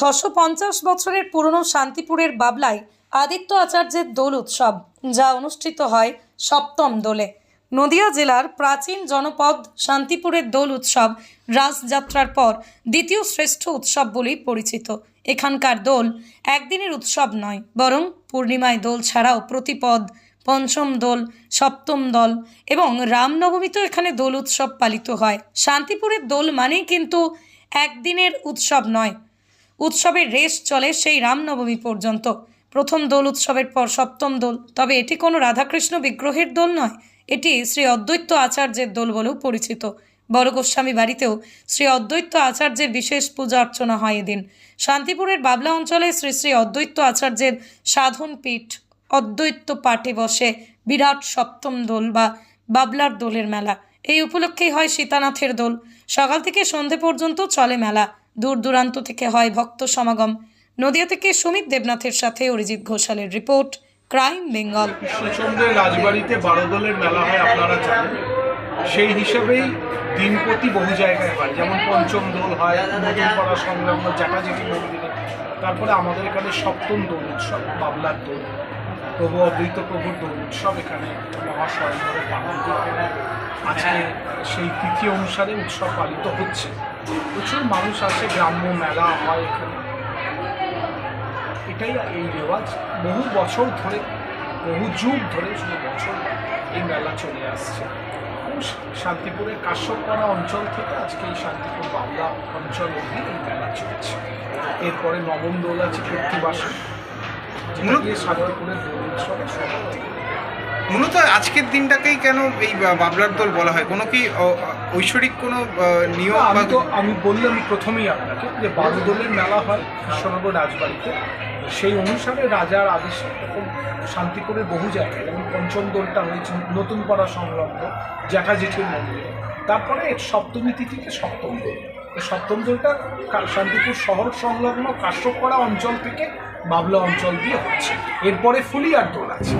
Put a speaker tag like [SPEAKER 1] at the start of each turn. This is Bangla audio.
[SPEAKER 1] ছশো পঞ্চাশ বছরের পুরনো শান্তিপুরের বাবলায় আদিত্য আচার্যের দোল উৎসব, যা অনুষ্ঠিত হয় সপ্তম দোলে। নদিয়া জেলার প্রাচীন জনপদ শান্তিপুরের দোল উৎসব রাসযাত্রার পর দ্বিতীয় শ্রেষ্ঠ উৎসব বলেই পরিচিত। এখানকার দোল একদিনের উৎসব নয়, বরং পূর্ণিমায় দোল ছাড়াও প্রতিপদ পঞ্চম দোল, সপ্তম দল এবং রামনবমীতেও এখানে দোল উৎসব পালিত হয়। শান্তিপুরের দোল মানেই কিন্তু একদিনের উৎসব নয় উৎসবের রেশ চলে সেই রামনবমী পর্যন্ত। প্রথম দোল উৎসবের পর সপ্তম দোল। তবে এটি কোনো রাধাকৃষ্ণ বিগ্রহের দোল নয়। এটি শ্রী অদ্বৈত আচার্যের দোল বলেও পরিচিত। বড় গোস্বামী বাড়িতেও শ্রী অদ্বৈত আচার্যের বিশেষ পূজা অর্চনা হয় এদিন। শান্তিপুরের বাবলা অঞ্চলে শ্রী শ্রী অদ্বৈত আচার্যের সাধন পীঠ অদ্বৈত পাঠে বসে বিরাট সপ্তম দোল বা বাবলার দোলের মেলা। এই উপলক্ষেই হয় সীতানাথের দোল। সকাল থেকে সন্ধে পর্যন্ত চলে মেলা। দূর দূরান্ত থেকে হয় ভক্ত সমাগম। নদিয়া থেকে সুমিত দেবনাথের সাথে অরিজিৎ ঘোষালের রিপোর্ট, ক্রাইম বেঙ্গল।
[SPEAKER 2] রাজবাড়িতে বারো দলের মেলা হয়, আপনারা জানেন। সেই হিসেবেই দিনপতি বহু জায়গায় হয়। যেমন পঞ্চম দোল হয় তারপরে আমাদের এখানে সপ্তম দোল উৎসব, বাবলার দোল। প্রভু অদ্বৈত প্রভুর দোল উৎসব এখানে মহাস্বয়ংবরে পালন করা আজকে সেই তিথি অনুসারে উৎসব পালিত হচ্ছে। প্রচুর মানুষ আসে, গ্রাম্য মেলা, হয় এখানে। এটাই এই রেওয়াজ। বহু বছর ধরে, বহু যুগ ধরে শুধু বছর এই মেলা চলে আসছে। শান্তিপুরের কাশ্যপাড়া অঞ্চল থেকে আজকে এই শান্তিপুর বাংলা অঞ্চল অবধি এই মেলা চলছে। এরপরে নবম দোল আছে কৃত্তিবাসী যেটা দিয়ে শান্তিপুরের দোল উৎসবের সমাপ্তি
[SPEAKER 3] মূলত আজকের দিনটাকেই কেন এই বাবলার দল বলা হয়? কোনো কি ঐশ্বরিক কোনো নিয়ম বা
[SPEAKER 2] আমি তো আমি বললাম প্রথমেই আপনাকে যে বারো দোলের মেলা হয় কৃষ্ণনগর রাজবাড়িতে। সেই অনুসারে রাজার আদেশে এরকম শান্তিপুরের বহু জায়গায় যেমন পঞ্চম দোলটা হয়েছে নতুন পাড়া সংলগ্ন জ্যাঠা জেঠির মন্দিরে। তারপরে এর সপ্তমী তিথিতে সপ্তম দোল। এই সপ্তম দোলটা শান্তিপুর শহর সংলগ্ন কাশ্যপাড়া অঞ্চল থেকে বাবলা অঞ্চল দিয়ে হচ্ছে। এরপরে ফুলিয়ার দোল আছে।